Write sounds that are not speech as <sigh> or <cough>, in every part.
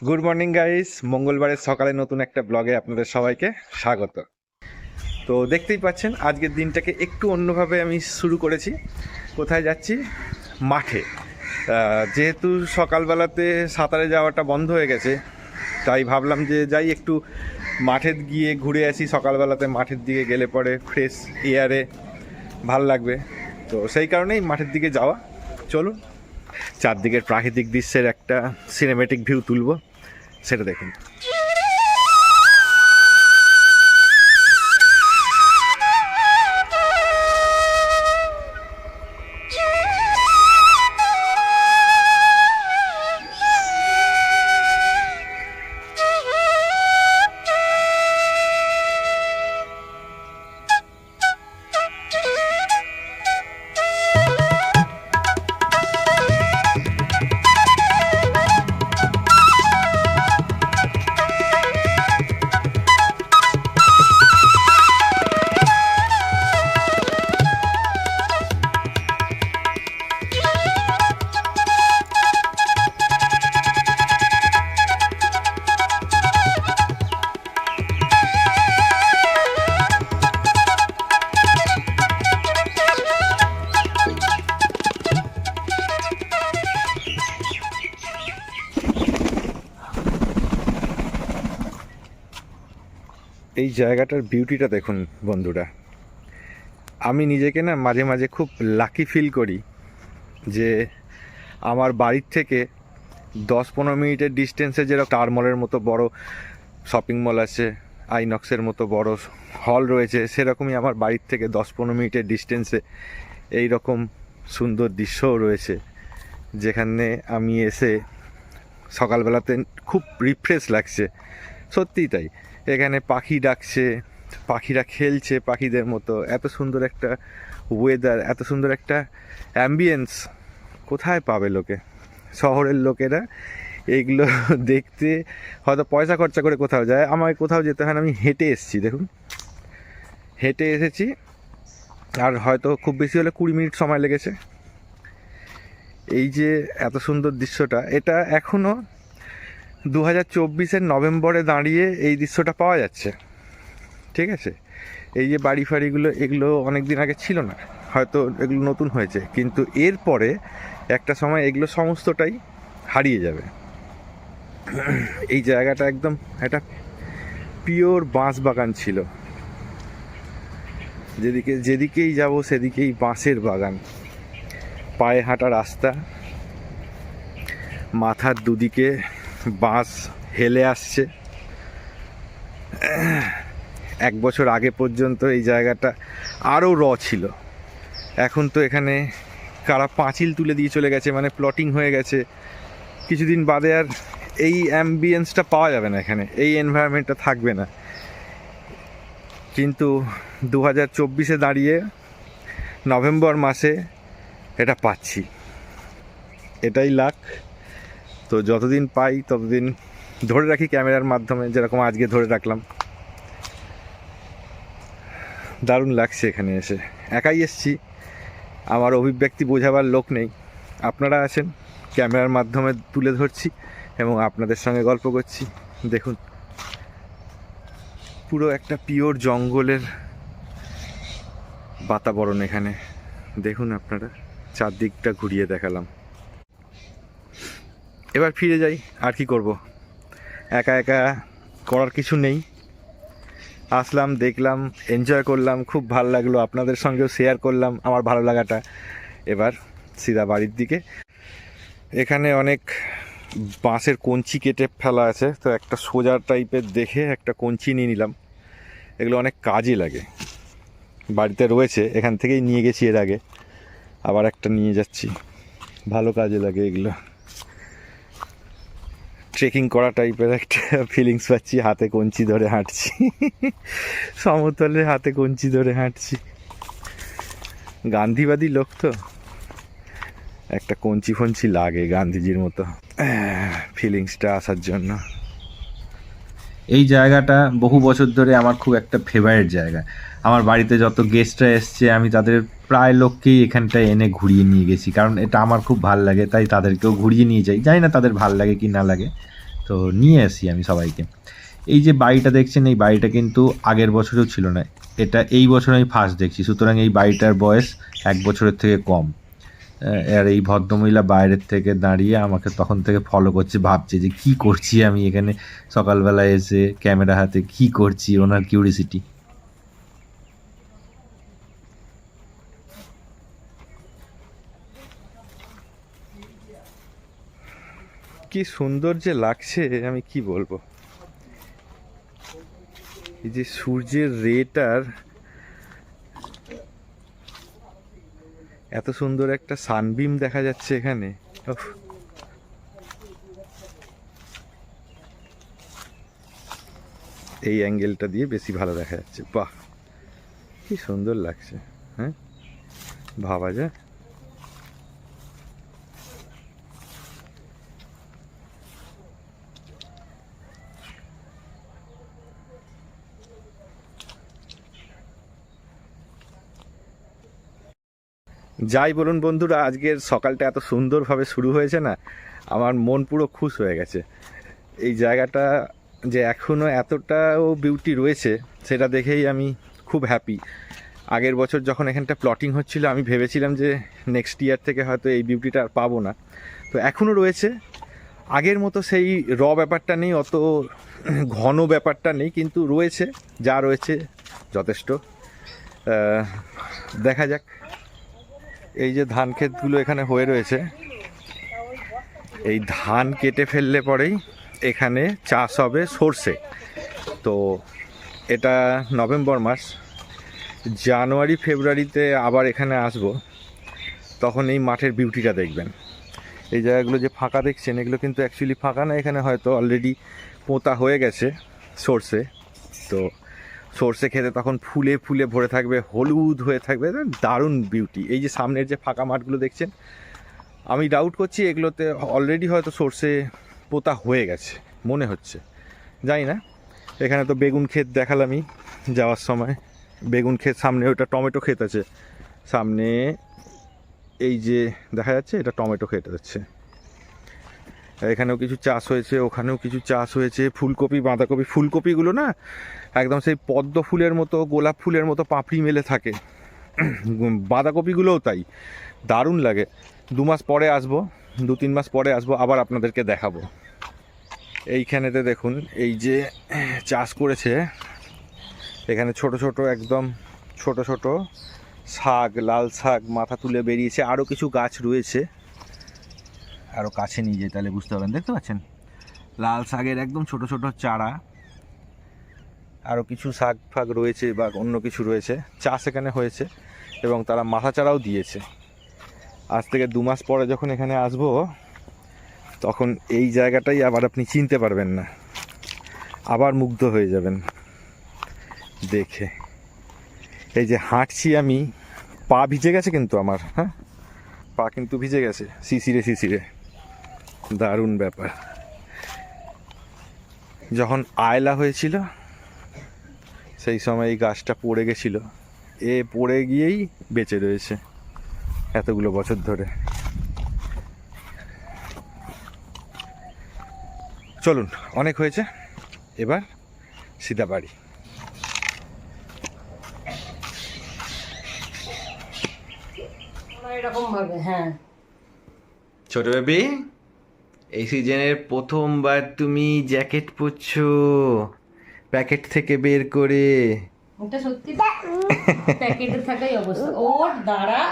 Good morning guys মঙ্গলবারের সকালে নতুন একটা ব্লগে আপনাদের সবাইকে স্বাগত। তো দেখতেই পাচ্ছেন, আজকের দিনটাকে একটু অন্যভাবে আমি শুরু করেছি। কোথায় যাচ্ছি? মাঠে। যেহেতু সকালবেলাতে সাঁতারে যাওয়াটা বন্ধ হয়ে গেছে, তাই ভাবলাম যে যাই একটু মাঠে গিয়ে ঘুরে আসি। সকালবেলাতে মাঠের দিকে গেলে পরে ফ্রেশ এয়ারে ভালো লাগবে। তো সেই কারণেই মাঠের দিকে যাওয়া। চলুন চারদিকের প্রাকৃতিক দৃশ্যের একটা সিনেমেটিক ভিউ তুলব সেটা দেখুন। এই জায়গাটার বিউটিটা দেখুন, বন্ধুরা। আমি নিজেকে না মাঝে মাঝে খুব লাকি ফিল করি যে আমার বাড়ির থেকে দশ পনেরো মিনিটের ডিস্টেন্সে যেরকম টার মলের মতো বড় শপিং মল আছে আইনক্সের মতো বড় হল রয়েছে, সেরকমই আমার বাড়ির থেকে দশ পনেরো মিনিটের ডিস্টেন্সে এই রকম সুন্দর দৃশ্যও রয়েছে, যেখানে আমি এসে সকালবেলাতে খুব রিফ্রেশ লাগছে। সত্যিই তাই। এখানে পাখি ডাকছে, পাখিরা খেলছে পাখিদের মতো। এত সুন্দর একটা ওয়েদার এত সুন্দর একটা অ্যাম্বিয়েন্স কোথায় পাবে লোকে? শহরের লোকেরা এইগুলো <laughs> দেখতে হয়তো পয়সা খরচা করে কোথাও যায়, আমায় কোথাও যেতে হয় না, আমি হেঁটে এসেছি, দেখুন। হেঁটে এসেছি, আর হয়তো খুব বেশি হলে কুড়ি মিনিট সময় লেগেছে। এই যে এত সুন্দর দৃশ্যটা, এটা এখনও দু হাজার চব্বিশের নভেম্বরে দাঁড়িয়ে এই দৃশ্যটা পাওয়া যাচ্ছে। ঠিক আছে? এই যে বাড়ি ফাড়িগুলো এগুলো অনেক দিন আগে ছিল না। হয়তো এগুলো নতুন হয়েছে। কিন্তু এরপরে একটা সময় এগুলো সমস্তটাই হারিয়ে যাবে। এই জায়গাটা একদম একটা পিওর বাঁশ বাগান ছিল। যেদিকে, যেদিকেই যাব সেদিকেই বাঁশের বাগান। পায়ে হাঁটা রাস্তা। মাথার দুদিকে বাঁশ হেলে আসছে। এক বছর আগে পর্যন্ত এই জায়গাটা আরও র ছিল। এখন তো এখানে কারা পাঁচিল তুলে দিয়ে চলে গেছে মানে প্লটিং হয়ে গেছে। কিছুদিন বাদে আর এই অ্যাম্বিয়েন্সটা পাওয়া যাবে না এখানে, এই এনভায়রনমেন্টটা থাকবে না। কিন্তু দু হাজার চব্বিশে দাঁড়িয়ে নভেম্বর মাসে এটা পাচ্ছি। এটাই লাখ তো যতদিন পাই ততদিন ধরে রাখি ক্যামেরার মাধ্যমে, যেরকম আজকে ধরে রাখলাম। দারুণ লাগছে এখানে এসে। একাই এসছি। আমার অভিব্যক্তি বোঝাবার লোক নেই। আপনারা আছেন ক্যামেরার মাধ্যমে তুলে ধরছি এবং আপনাদের সঙ্গে গল্প করছি। দেখুন, পুরো একটা পিওর জঙ্গলের বাতাবরণ এখানে। দেখুন আপনারা, চারদিকটা ঘুরিয়ে দেখালাম। এবার ফিরে যাই, আর কি করব? একা একা করার কিছু নেই। আসলাম, দেখলাম এনজয় করলাম, খুব ভালো লাগল। আপনাদের সঙ্গেও শেয়ার করলাম আমার ভালো লাগাটা। এবার সিধা বাড়ির দিকে। এখানে অনেক বাঁশের কঞ্চি কেটে ফেলা আছে, তো একটা সোজা টাইপের দেখে একটা কঞ্চি নিয়ে নিলাম। এগুলো অনেক কাজে লাগে। বাড়িতে রয়েছে, এখান থেকেই নিয়ে গেছি এর আগে। আবার একটা নিয়ে যাচ্ছি। ভালো কাজে লাগে এগুলো। ট্রেকিং করা টাইপের একটা ফিলিংস পাচ্ছি, হাতে কঞ্চি ধরে হাঁটছি। সমতলে হাতে কঞ্চি ধরে হাঁটছি। গান্ধীবাদী লোক তো। একটা কঞ্চি ফঞ্চি লাগে গান্ধীজির মতো। ফিলিংসটা আসার জন্য। এই জায়গাটা বহু বছর ধরে আমার খুব একটা ফেভারিট জায়গা। আমার বাড়িতে যত গেস্টরা এসছে, আমি তাদের প্রায় লোককেই এখানটায় এনে ঘুরিয়ে নিয়ে গেছি। কারণ এটা আমার খুব ভালো লাগে, তাই তাদেরকেও ঘুরিয়ে নিয়ে যাই। জানি না তাদের ভালো লাগে কি না লাগে। তো নিয়ে আসি আমি সবাইকে। এই যে বাড়িটা দেখছেন, এই বাড়িটা কিন্তু আগের বছরেও ছিল না। এটা এই বছর আমি ফার্স্ট দেখছি। সুতরাং এই বাড়িটার বয়স এক বছরের থেকে কম। আর এই ভদ্রমহিলা বাইরের থেকে দাঁড়িয়ে আমাকে তখন থেকে ফলো করছে, ভাবছে যে কি করছি আমি এখানে? সকালবেলা এসে ক্যামেরা হাতে কি করছি? ওনার কিউরিসিটি কি সুন্দর যে লাগছে, আমি কি বলব? এই যে সূর্যের রেটার এত সুন্দর একটা সানবিম দেখা যাচ্ছে এখানে। এই অ্যাঙ্গেলটা দিয়ে বেশি ভালো দেখা যাচ্ছে। বাহ! কি সুন্দর লাগছে হ্যাঁ? ভাবা যায়। যাই বলুন বন্ধুরা, আজকের সকালটা এত সুন্দরভাবে শুরু হয়েছে না, আমার মন পুরো খুশ হয়ে গেছে। এই জায়গাটা যে এখনও এতটাও বিউটি রয়েছে, সেটা দেখেই আমি খুব হ্যাপি আগের বছর যখন এখানটা প্লটিং হচ্ছিল, আমি ভেবেছিলাম যে নেক্সট ইয়ার থেকে হয়তো এই বিউটিটা আর পাবো না। তো এখনও রয়েছে। আগের মতো সেই র ব্যাপারটা নেই, অত ঘন ব্যাপারটা নেই, কিন্তু রয়েছে, যা রয়েছে যথেষ্ট। দেখা যাক। এই যে ধান ক্ষেতগুলো এখানে হয়ে রয়েছে, এই ধান কেটে ফেললে পরেই এখানে চাষ হবে সর্ষে। তো এটা নভেম্বর মাস, জানুয়ারি, ফেব্রুয়ারিতে আবার এখানে আসব, তখন এই মাঠের বিউটিটা দেখবেন। এই জায়গাগুলো যে ফাঁকা দেখছেন, এগুলো কিন্তু অ্যাকচুয়ালি ফাঁকা না, এখানে হয়তো অলরেডি পোঁতা হয়ে গেছে সর্ষে। তো সর্ষে খেতে তখন ফুলে ফুলে ভরে থাকবে, হলুদ হয়ে থাকবে দারুণ বিউটি এই যে সামনের যে ফাঁকা মাঠগুলো দেখছেন, আমি ডাউট করছি এগুলোতে অলরেডি হয়তো সর্ষে পোতা হয়ে গেছে, মনে হচ্ছে। জানি না, এখানে তো বেগুন ক্ষেত দেখালামই যাওয়ার সময়। বেগুন ক্ষেত সামনে ওটা টমেটো ক্ষেত আছে। সামনে এই যে দেখা যাচ্ছে, এটা টমেটো ক্ষেত হচ্ছে এখানেও কিছু চাষ হয়েছে, ওখানেও কিছু চাষ হয়েছে, ফুলকপি, বাঁধাকপি, ফুলকপিগুলো না একদম সেই পদ্ম ফুলের মতো, গোলাপ ফুলের মতো পাপড়ি মেলে থাকে। বাঁধাকপিগুলোও তাই, দারুণ লাগে। দু মাস পরে আসব, দু তিন মাস পরে আসব, আবার আপনাদেরকে দেখাবো। এইখানেতে দেখুন, এই যে চাষ করেছে, এখানে ছোট ছোট একদম ছোট ছোট শাক, লাল শাক মাথা তুলে বেরিয়েছে আরও কিছু গাছ রয়েছে। আরও কাছে নিয়ে যাই, তাহলে বুঝতে পারবেন। দেখতে পাচ্ছেন? লাল শাকের একদম ছোট ছোট চারা। আরও কিছু শাক ফাক রয়েছে বা অন্য কিছু রয়েছে। চাষ এখানে হয়েছে এবং তারা মাথা চারাও দিয়েছে। আজ থেকে দু মাস পরে যখন এখানে আসব, তখন এই জায়গাটাই আবার আপনি চিনতে পারবেন না। আবার মুগ্ধ হয়ে যাবেন দেখে। এই যে হাঁটছি আমি, পা ভিজে গেছে কিন্তু আমার হ্যাঁ? পা কিন্তু ভিজে গেছে, শিশিরে শিশিরে। দারুণ ব্যাপার। যখন আয়লা হয়েছিল সেই সময় এই গাছটা পড়ে গেছিল। এ পড়ে গিয়েই বেঁচে রয়েছে এতগুলো বছর ধরে। চলুন অনেক হয়েছে। এবার সিধা বাড়ি এরকম ভাবে হ্যাঁ। ছোট বেবি এই সিজনের প্রথমবার তুমি জ্যাকেট পরছো। প্যাকেট থেকে বের করে। ওটা সত্যি? প্যাকেটে থাকাই অবস্থা। ওর দাঁড়া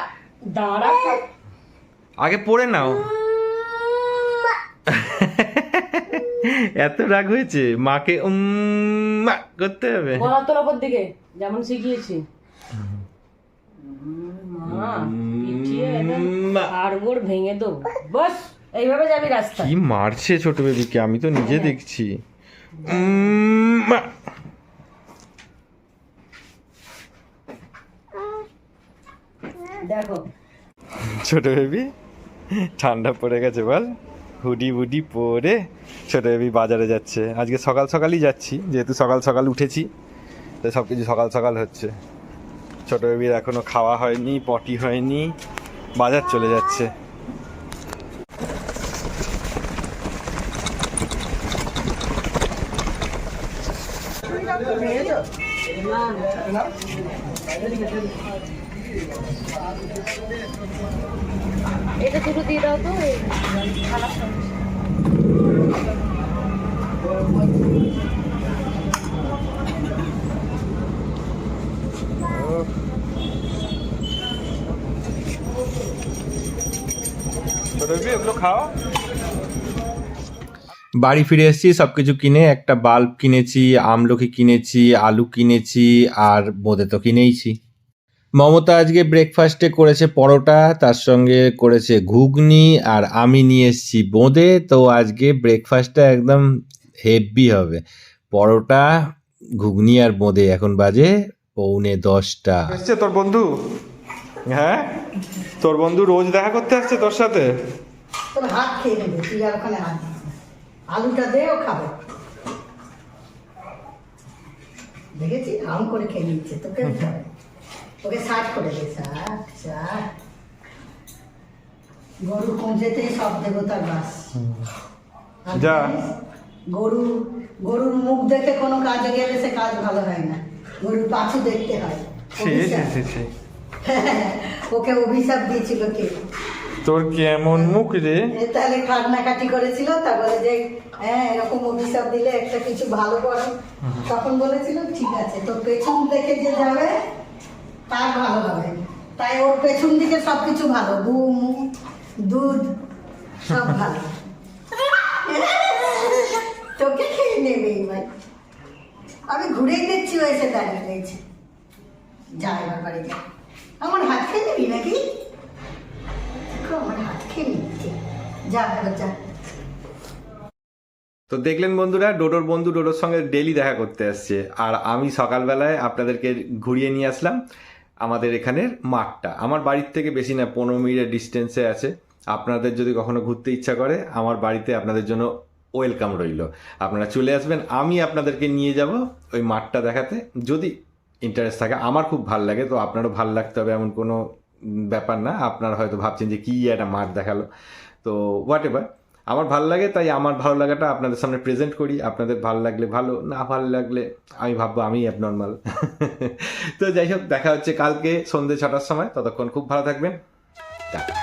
দাঁড়া। আগে পরে নাও। এত রাগ হয়েছে। মাকে উম মা করতে হবে। গলা তোর ওপর দিকে যেমন শিখিয়েছি। মা পিঠিয়ে একদম মা। হাড়গোড় ভেঙে দেবো। বস। এইভাবে যাবি রাস্তা কি মারছে ছোট বেবিকে? আমি তো নিজে দেখছি। উম, দেখো। ছোট বেবি ঠান্ডা পড়ে গেছে বল। হুডি বুডি পরে ছোট বেবি বাজারে যাচ্ছে। আজকে সকাল সকালই যাচ্ছি যেহেতু সকাল সকাল উঠেছি তাই সব কিছু সকাল সকাল হচ্ছে। ছোট বেবির এখনও খাওয়া হয়নি পটি হয়নি বাজার চলে যাচ্ছে। এটা দুটো দিয়ে দাও তো খারাপ ওগুলো খাও। বাড়ি ফিরে এসেছি সব কিছু কিনে একটা বাল্ব কিনেছি আমলকি কিনেছি আলু কিনেছি আর বোঁদে তো কিনেইছি। মমতা আজকে ব্রেকফাস্টে করেছে পরোটা তার সঙ্গে করেছে ঘুগনি আর আমি নিয়ে এসেছি বোঁদে তো আজকে ব্রেকফাস্টটা একদম হেভি হবে। পরোটা ঘুগনি আর বোঁদে এখন বাজে পৌনে দশটা। এসছে তোর বন্ধু? হ্যাঁ? তোর বন্ধু রোজ দেখা করতে আসছে তোর সাথে? তোর হাত খেয়ে নেবে তুই আর ওখানে হাত। আলুটা দে ও খাবে। দেখেছি আম করে খেয়ে নিচ্ছে। তোকে দিতে হবে। ওকে ষাট করে দে ষাট ষাট গরু খুঁজেতেই সব দেবতার বাস। যা। গরু গরুর মুখ দেখে কোনো কাজে গেলে সে কাজ ভালো হয় না। গরুর পাছু দেখতে হয়। ওকে অভিশাপ দিয়েছিল কে? তোর কেমন মুখ রে? তাহলে কান্নাকাটি করেছিল তা বলে যে হ্যাঁ এরকম অভিশাপ দিলে একটা কিছু ভালো করো। তখন বলেছিল ঠিক আছে তোর পেছন দেখে যে যাবে তার ভালো হবে। তাই ওর পেছন দিকে সব কিছু ভালো গুম দুধ সব ভালো। তোকে খেয়ে নেবে ভাই আমি ঘুরেই দেখছি ও এসে দাঁড়িয়ে রয়েছে। যা এবার বাড়ি যা। আমার হাত খেয়ে নিবি নাকি? তো দেখলেন বন্ধুরা, ডোডোর বন্ধু ডোডোর সঙ্গে ডেলি দেখা করতে আসছে। আর আমি সকালবেলায় আপনাদেরকে ঘুরিয়ে নিয়ে আসলাম আমাদের এখানের মাঠটা। আমার বাড়ির থেকে বেশি না, পনেরো মিনিটের ডিস্টেন্সে আছে। আপনাদের যদি কখনো ঘুরতে ইচ্ছা করে, আমার বাড়িতে আপনাদের জন্য ওয়েলকাম রইল। আপনারা চলে আসবেন, আমি আপনাদেরকে নিয়ে যাব ওই মাঠটা দেখাতে। যদি ইন্টারেস্ট থাকে, আমার খুব ভালো লাগে, তো আপনারও ভালো লাগতে হবে এমন কোনো ব্যাপার না, আপনারা হয়তো ভাবছেন যে কী একটা মাঠ দেখাল। তো হোয়াট এভার আমার ভালো লাগে, তাই আমার ভালো লাগাটা আপনাদের সামনে প্রেজেন্ট করি। আপনাদের ভালো লাগলে ভালো, না ভালো লাগলে আমি ভাববো আমি অ্যাবনর্মাল <laughs> তো যাই হোক, দেখা হচ্ছে কালকে সন্ধ্যে ছটার সময়। ততক্ষণ খুব ভালো থাকবেন। টাটা।